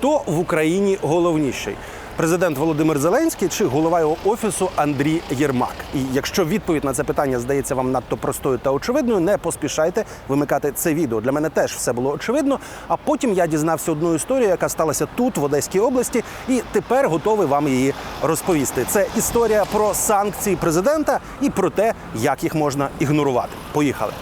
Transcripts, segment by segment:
Хто в Україні головніший? Президент Володимир Зеленський чи голова його офісу Андрій Єрмак? І якщо відповідь на це питання здається вам надто простою та очевидною, не поспішайте вимикати це відео. Для мене теж все було очевидно. А потім я дізнався одну історію, яка сталася тут, в Одеській області, і тепер готовий вам її розповісти. Це історія про санкції президента і про те, як їх можна ігнорувати. Поїхали.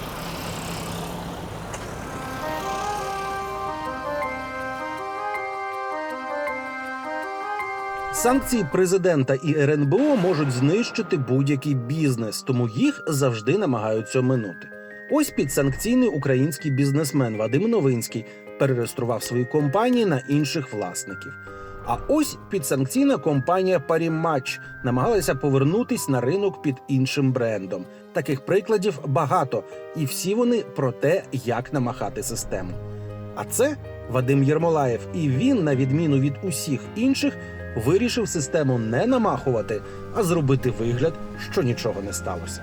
Санкції президента і РНБО можуть знищити будь-який бізнес, тому їх завжди намагаються оминути. Ось підсанкційний український бізнесмен Вадим Новинський перереєстрував свої компанії на інших власників. А ось підсанкційна компанія Паріматч намагалася повернутись на ринок під іншим брендом. Таких прикладів багато, і всі вони про те, як намахати систему. А це Вадим Єрмолаєв, і він, на відміну від усіх інших, вирішив систему не намахувати, а зробити вигляд, що нічого не сталося.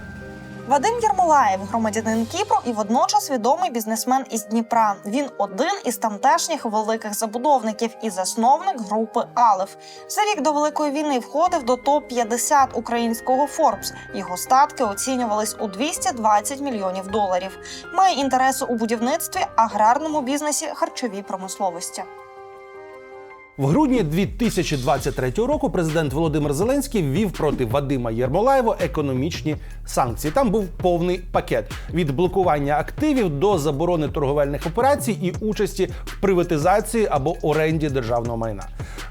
Вадим Єрмолаєв, громадянин Кіпру і водночас відомий бізнесмен із Дніпра. Він один із тамтешніх великих забудовників і засновник групи Алеф. За рік до великої війни входив до топ 50 українського Форбс. Його статки оцінювались у 220 мільйонів доларів. Має інтереси у будівництві, аграрному бізнесі, харчовій промисловості. В грудні 2023 року президент Володимир Зеленський ввів проти Вадима Єрмолаєва економічні санкції. Там був повний пакет від блокування активів до заборони торговельних операцій і участі в приватизації або оренді державного майна.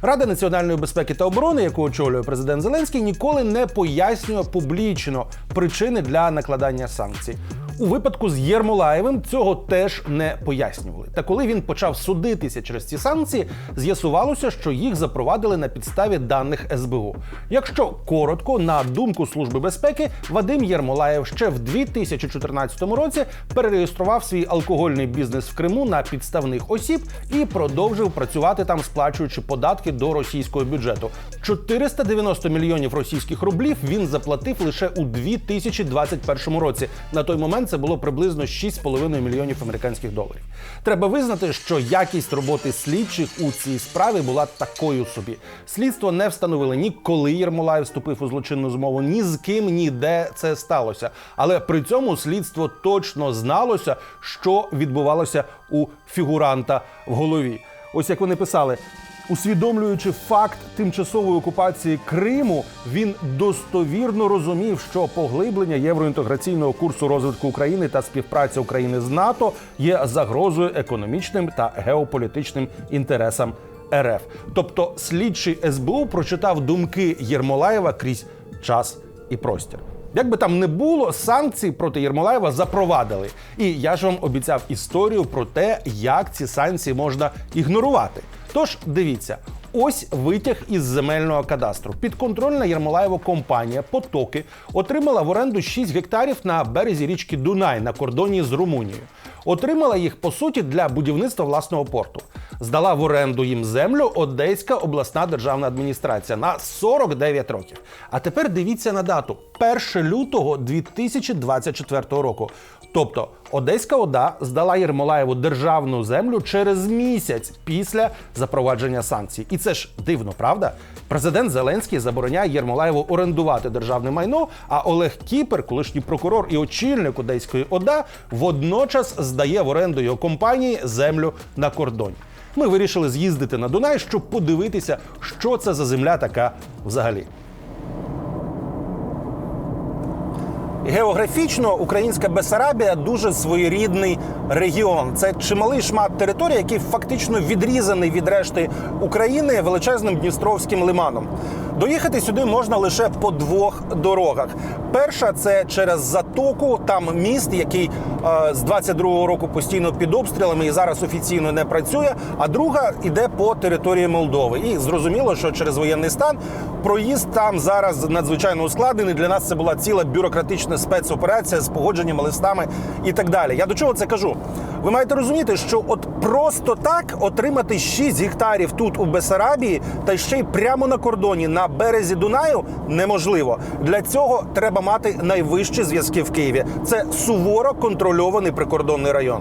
Рада національної безпеки та оборони, яку очолює президент Зеленський, ніколи не пояснює публічно причини для накладання санкцій. У випадку з Єрмолаєвим цього теж не пояснювали. Та коли він почав судитися через ці санкції, з'ясувалося, що їх запровадили на підставі даних СБУ. Якщо коротко, на думку Служби безпеки, Вадим Єрмолаєв ще в 2014 році перереєстрував свій алкогольний бізнес в Криму на підставних осіб і продовжив працювати там, сплачуючи податки до російського бюджету. 490 мільйонів російських рублів він заплатив лише у 2021 році. На той момент це було приблизно 6,5 мільйонів американських доларів. Треба визнати, що якість роботи слідчих у цій справі була такою собі. Слідство не встановило ні коли Єрмолаєв вступив у злочинну змову, ні з ким, ні де це сталося. Але при цьому слідство точно зналося, що відбувалося у фігуранта в голові. Ось як вони писали. Усвідомлюючи факт тимчасової окупації Криму, він достовірно розумів, що поглиблення євроінтеграційного курсу розвитку України та співпраця України з НАТО є загрозою економічним та геополітичним інтересам РФ. Тобто, слідчий СБУ прочитав думки Єрмолаєва крізь час і простір. Як би там не було, санкції проти Єрмолаєва запровадили. І я ж вам обіцяв історію про те, як ці санкції можна ігнорувати. Тож дивіться. Ось витяг із земельного кадастру. Підконтрольна Єрмолаєва компанія Потоки отримала в оренду 6 гектарів на березі річки Дунай на кордоні з Румунією. Отримала їх по суті для будівництва власного порту. Здала в оренду їм землю Одеська обласна державна адміністрація на 49 років. А тепер дивіться на дату 1 лютого 2024 року. Тобто Одеська ОДА здала Єрмолаєву державну землю через місяць після запровадження санкцій. І це ж дивно, правда? Президент Зеленський забороняє Єрмолаєву орендувати державне майно. А Олег Кіпер, колишній прокурор і очільник Одеської ОДА, водночас здає в оренду його компанії землю на кордоні. Ми вирішили з'їздити на Дунай, щоб подивитися, що це за земля така взагалі. Географічно українська Бесарабія дуже своєрідний регіон. Це чималий шмат території, який фактично відрізаний від решти України величезним Дністровським лиманом. Доїхати сюди можна лише по двох дорогах. Перша це через затоку, там міст, який е, з 22-го року постійно під обстрілами і зараз офіційно не працює. А друга іде по території Молдови. І зрозуміло, що через воєнний стан проїзд там зараз надзвичайно ускладнений. Для нас це була ціла бюрократична спецоперація з погодженнями, листами і так далі. Я до чого це кажу? Ви маєте розуміти, що от просто так отримати 6 гектарів тут у Бесарабії, та ще й прямо на кордоні на березі Дунаю неможливо. Для цього треба мати найвищі зв'язки в Києві. Це суворо контрольований прикордонний район.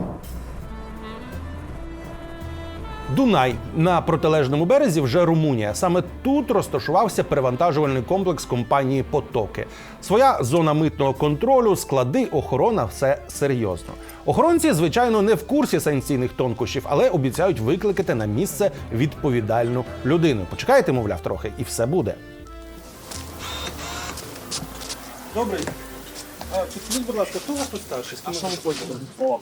Дунай на протилежному березі вже Румунія. Саме тут розташувався перевантажувальний комплекс компанії Потоки. Своя зона митного контролю, склади, охорона все серйозно. Охоронці, звичайно, не в курсі санкційних тонкощів, але обіцяють викликати на місце відповідальну людину. Почекайте, мовляв, трохи, і все буде. Добрий. Підскажіть, будь ласка, хто у вас тут старший? Що ви хочете? О.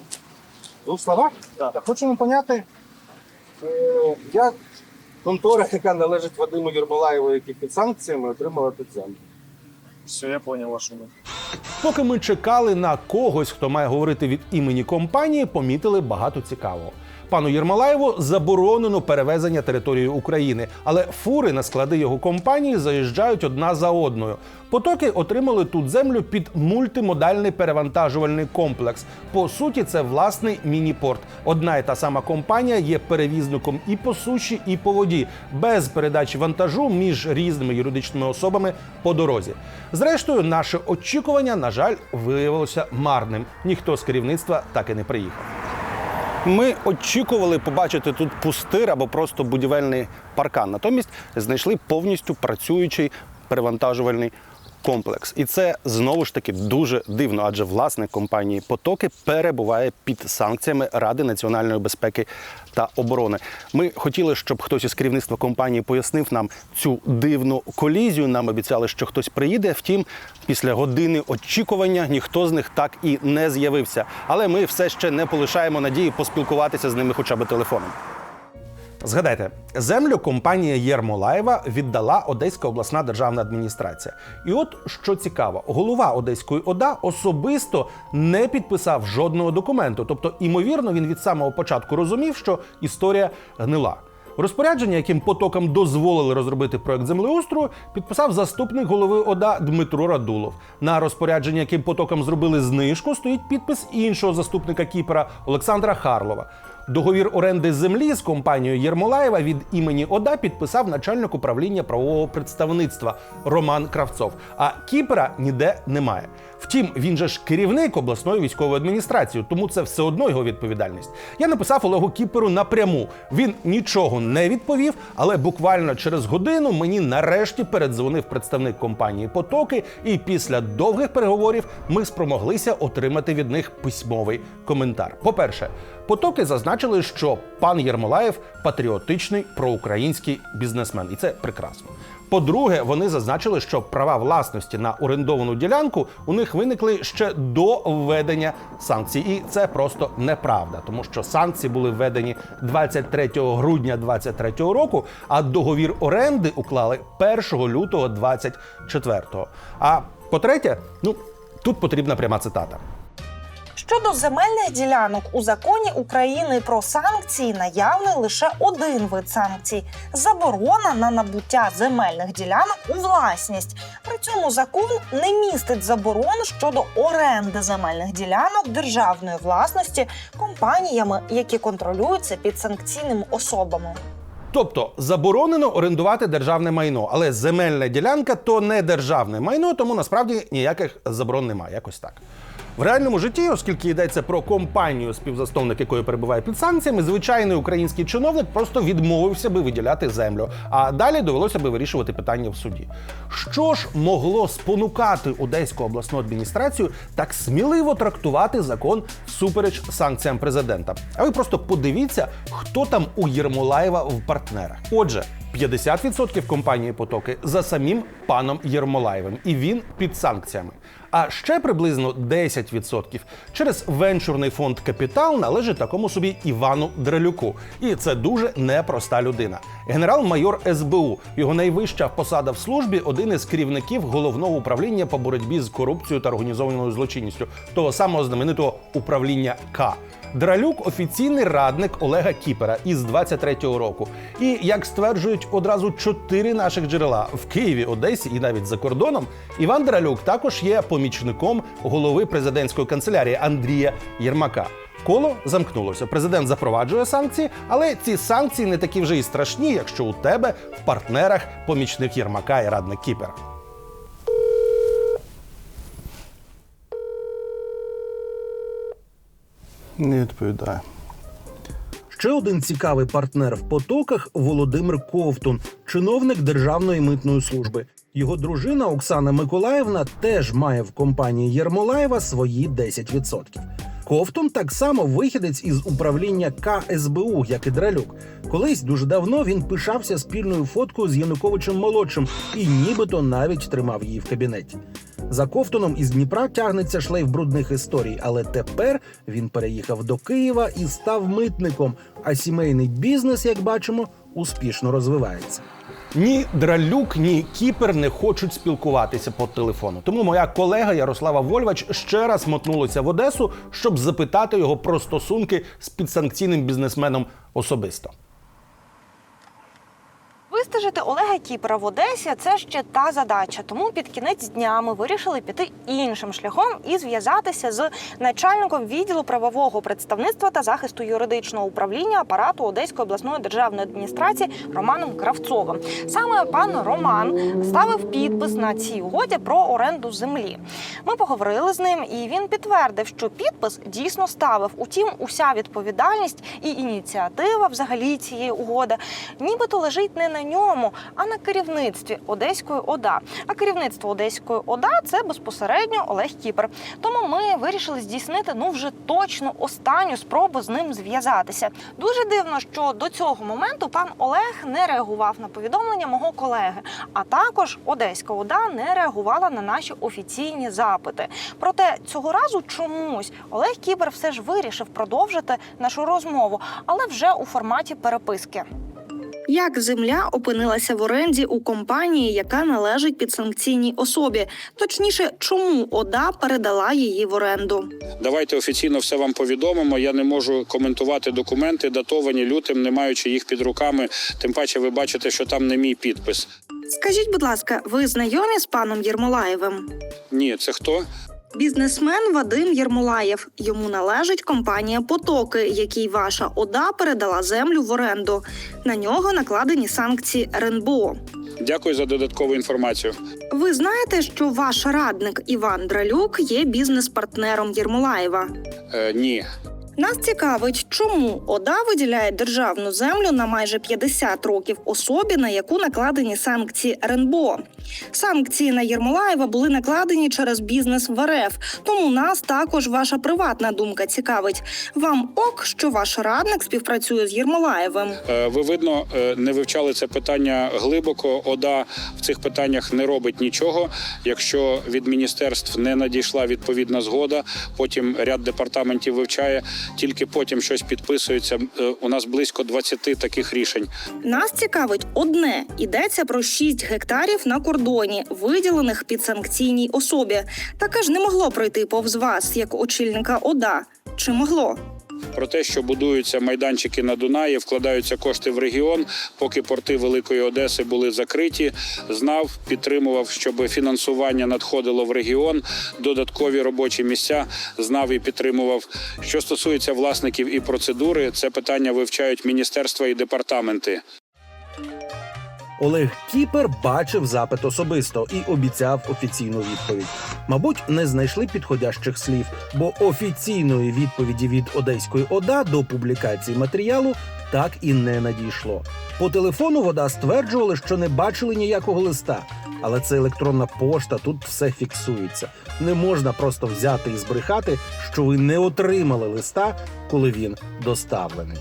Ну, слова? Так, хочемо поняти, Як контора, яка належить Вадиму Єрмолаєву, який під санкціями, отримала під землю. Все, я понял вашу думку. Поки ми чекали на когось, хто має говорити від імені компанії, помітили багато цікавого. Пану Єрмолаєву заборонено перевезення територією України, але фури на склади його компанії заїжджають одна за одною. Потоки отримали тут землю під мультимодальний перевантажувальний комплекс. По суті, це власний міні-порт. Одна і та сама компанія є перевізником і по суші, і по воді, без передачі вантажу між різними юридичними особами по дорозі. Зрештою, наше очікування, на жаль, виявилося марним. Ніхто з керівництва так і не приїхав. Ми очікували побачити тут пустир або просто будівельний паркан. Натомість знайшли повністю працюючий перевантажувальний комплекс. І це знову ж таки дуже дивно, адже власник компанії Потоки перебуває під санкціями Ради національної безпеки та оборони. Ми хотіли, щоб хтось із керівництва компанії пояснив нам цю дивну колізію. Нам обіцяли, що хтось приїде. Втім, після години очікування ніхто з них так і не з'явився. Але ми все ще не полишаємо надії поспілкуватися з ними хоча б телефоном. Згадайте, землю компанія Єрмолаєва віддала Одеська обласна державна адміністрація. І от що цікаво, голова Одеської ОДА особисто не підписав жодного документу. Тобто, імовірно, він від самого початку розумів, що історія гнила. Розпорядження, яким потокам дозволили розробити проект землеустрою, підписав заступник голови ОДА Дмитро Радулов. На розпорядження, яким потокам зробили знижку, стоїть підпис іншого заступника Кіпера Олександра Харлова. Договір оренди землі з компанією Єрмолаєва від імені ОДА підписав начальник управління правового представництва Роман Кравцов. А Кіпера ніде немає. Втім, він же ж керівник обласної військової адміністрації, тому це все одно його відповідальність. Я написав Олегу Кіперу напряму. Він нічого не відповів, але буквально через годину мені нарешті передзвонив представник компанії Потоки, і після довгих переговорів ми спромоглися отримати від них письмовий коментар. По-перше, потоки зазначили, що пан Єрмолаєв патріотичний проукраїнський бізнесмен, і це прекрасно. По-друге, вони зазначили, що права власності на орендовану ділянку у них виникли ще до введення санкцій, і це просто неправда, тому що санкції були введені 23 грудня 2023 року, а договір оренди уклали 1 лютого 2024. А по-третє, ну тут потрібна пряма цитата. Щодо земельних ділянок у законі України про санкції наявний лише один вид санкцій заборона на набуття земельних ділянок у власність. При цьому закон не містить заборон щодо оренди земельних ділянок державної власності компаніями, які контролюються підсанкційними особами. Тобто заборонено орендувати державне майно, але земельна ділянка то не державне майно, тому насправді ніяких заборон немає. Якось так. В реальному житті, оскільки йдеться про компанію, співзасновник якої перебуває під санкціями, звичайний український чиновник просто відмовився би виділяти землю, а далі довелося би вирішувати питання в суді. Що ж могло спонукати Одеську обласну адміністрацію так сміливо трактувати закон всупереч санкціям президента? А ви просто подивіться, хто там у Єрмолаєва в партнерах. Отже. 50% компанії потоки за самим паном Єрмолаєвим, і він під санкціями. А ще приблизно 10% через венчурний фонд Капітал належить такому собі Івану Дрелюку. І це дуже непроста людина. Генерал-майор СБУ, його найвища посада в службі, один із керівників головного управління по боротьбі з корупцією та організованою злочинністю, того самого знаменитого управління К. Дралюк офіційний радник Олега Кіпера із 23-го року. І як стверджують одразу чотири наших джерела в Києві, Одесі і навіть за кордоном, Іван Дралюк також є помічником голови президентської канцелярії Андрія Єрмака. Коло замкнулося. Президент запроваджує санкції, але ці санкції не такі вже і страшні, якщо у тебе в партнерах помічник Єрмака і радник Кіпера. Не відповідає. Ще один цікавий партнер в потоках Володимир Ковтун, чиновник Державної митної служби. Його дружина Оксана Миколаївна теж має в компанії Єрмолаєва свої 10%. Ковтун так само вихідець із управління КСБУ, як і Дралюк. Колись дуже давно він пишався спільною фоткою з Януковичем молодшим і нібито навіть тримав її в кабінеті. За Ковтуном із Дніпра тягнеться шлейф брудних історій, але тепер він переїхав до Києва і став митником. А сімейний бізнес, як бачимо, успішно розвивається. Ні Дралюк, ні Кіпер не хочуть спілкуватися по телефону. Тому моя колега Ярослава Вольвач ще раз мотнулася в Одесу, щоб запитати його про стосунки з підсанкційним бізнесменом особисто. Вистежити Олега Кіпера в Одесі це ще та задача. Тому під кінець дня ми вирішили піти іншим шляхом і зв'язатися з начальником відділу правового представництва та захисту юридичного управління апарату Одеської обласної державної адміністрації Романом Кравцовим. Саме пан Роман ставив підпис на цій угоді про оренду землі. Ми поговорили з ним, і він підтвердив, що підпис дійсно ставив. Утім, уся відповідальність і ініціатива взагалі цієї угоди нібито лежить не на ньому, а на керівництві Одеської ОДА. А керівництво Одеської ОДА це безпосередньо Олег Кіпер. Тому ми вирішили здійснити ну вже точно останню спробу з ним зв'язатися. Дуже дивно, що до цього моменту пан Олег не реагував на повідомлення мого колеги, а також Одеська ОДА не реагувала на наші офіційні запити. Проте цього разу чомусь Олег Кібер все ж вирішив продовжити нашу розмову, але вже у форматі переписки. Як земля опинилася в оренді у компанії, яка належить підсанкційній особі? Точніше, чому ОДА передала її в оренду? Давайте офіційно все вам повідомимо. Я не можу коментувати документи, датовані лютим, не маючи їх під руками. Тим паче, ви бачите, що там не мій підпис. Скажіть, будь ласка, ви знайомі з паном Єрмолаєвим? Ні, це хто? Бізнесмен Вадим Єрмолаєв. Йому належить компанія Потоки, якій ваша ОДА передала землю в оренду. На нього накладені санкції РНБО. Дякую за додаткову інформацію. Ви знаєте, що ваш радник Іван Дралюк є бізнес-партнером Єрмолаєва. Е, ні. Нас цікавить, чому ОДА виділяє державну землю на майже 50 років особі, на яку накладені санкції РНБО. Санкції на Єрмолаєва були накладені через бізнес в РФ. Тому нас також ваша приватна думка цікавить. Вам ок, що ваш радник співпрацює з Єрмолаєвим. Е, ви видно, е, не вивчали це питання глибоко. ОДА в цих питаннях не робить нічого. Якщо від міністерств не надійшла відповідна згода, потім ряд департаментів вивчає, тільки потім щось підписується. Е, У нас близько 20 таких рішень. Нас цікавить одне: йдеться про 6 гектарів на кордоні, виділених під санкційній особі. Таке ж не могло пройти повз вас як очільника ОДА. Чи могло? Про те, що будуються майданчики на Дунаї, вкладаються кошти в регіон, поки порти Великої Одеси були закриті. Знав, підтримував, щоб фінансування надходило в регіон, додаткові робочі місця. Знав і підтримував. Що стосується власників і процедури, це питання вивчають міністерства і департаменти. Олег Кіпер бачив запит особисто і обіцяв офіційну відповідь. Мабуть, не знайшли підходящих слів, бо офіційної відповіді від Одеської ОДА до публікації матеріалу так і не надійшло. По телефону вода стверджували, що не бачили ніякого листа, але це електронна пошта, тут все фіксується. Не можна просто взяти і збрехати, що ви не отримали листа, коли він доставлений.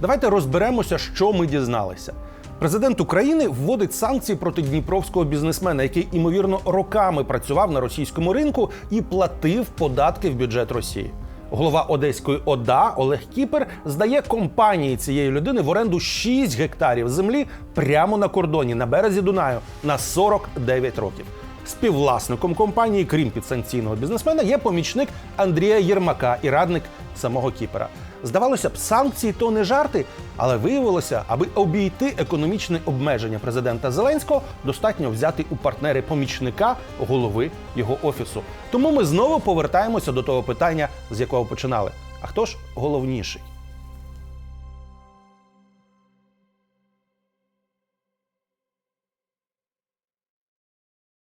Давайте розберемося, що ми дізналися. Президент України вводить санкції проти дніпровського бізнесмена, який імовірно роками працював на російському ринку і платив податки в бюджет Росії. Голова Одеської ОДА Олег Кіпер здає компанії цієї людини в оренду 6 гектарів землі прямо на кордоні на березі Дунаю на 49 років. Співвласником компанії, крім підсанкційного бізнесмена, є помічник Андрія Єрмака і радник самого Кіпера. Здавалося б, санкції то не жарти, але виявилося, аби обійти економічне обмеження президента Зеленського, достатньо взяти у партнери помічника голови його офісу. Тому ми знову повертаємося до того питання, з якого починали. А хто ж головніший?